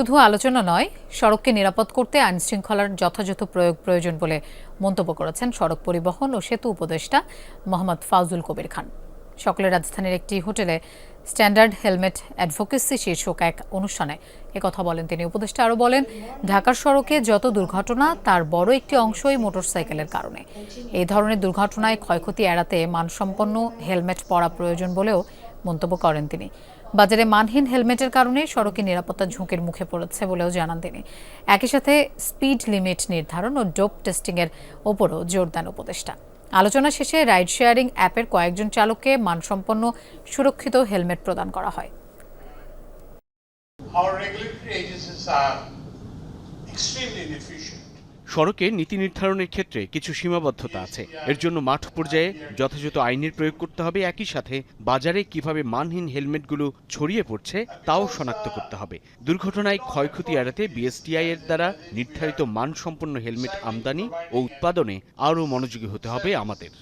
শুধু আলোচনা নয়, সড়ককে নিরাপদ করতে আইন শৃঙ্খলার যথাযথ প্রয়োগ প্রয়োজন বলে মন্তব্য করেছেন সড়ক পরিবহন ও সেতু উপদেষ্টা মোহাম্মদ ফাউজুল কবির খান। সকালে রাজধানীর একটি হোটেলে স্ট্যান্ডার্ড হেলমেট অ্যাডভোকেসি শীর্ষক এক অনুষ্ঠানে একথা বলেন তিনি। উপদেষ্টা আরও বলেন, ঢাকার সড়কে যত দুর্ঘটনা, তার বড় একটি অংশই মোটরসাইকেলের কারণে। এই ধরনের দুর্ঘটনায় ক্ষয়ক্ষতি এড়াতে মানসম্পন্ন হেলমেট পরা প্রয়োজন বলেও মন্তব্য করেন তিনি। বাজারে মানহীন হেলমেটের কারণে সড়কে নিরাপত্তা ঝুঁকির মুখে পড়েছে বলেও জানান তিনি। একই সাথে স্পিড লিমিট নির্ধারণ ও ডোপ টেস্টিংয়ের ওপরও জোর দেন উপদেষ্টা। আলোচনা শেষে রাইড শেয়ারিং অ্যাপের কয়েকজন চালককে মানসম্পন্ন, সুরক্ষিত হেলমেট প্রদান করা হয়। Our regulatory agencies are extremely inefficient. সড়কে নীতি নির্ধারণের ক্ষেত্রে কিছু সীমাবদ্ধতা আছে। এর জন্য মাঠ পর্যায়ে যথাযথ আইনের প্রয়োগ করতে হবে। একই সাথে বাজারে কীভাবে মানহীন হেলমেটগুলো ছড়িয়ে পড়ছে তাও শনাক্ত করতে হবে। দুর্ঘটনায় ক্ষয়ক্ষতি এড়াতে বিএসটিআই এর দ্বারা নির্ধারিত মানসম্পন্ন হেলমেট আমদানি ও উৎপাদনে আরও মনোযোগী হতে হবে আমাদের।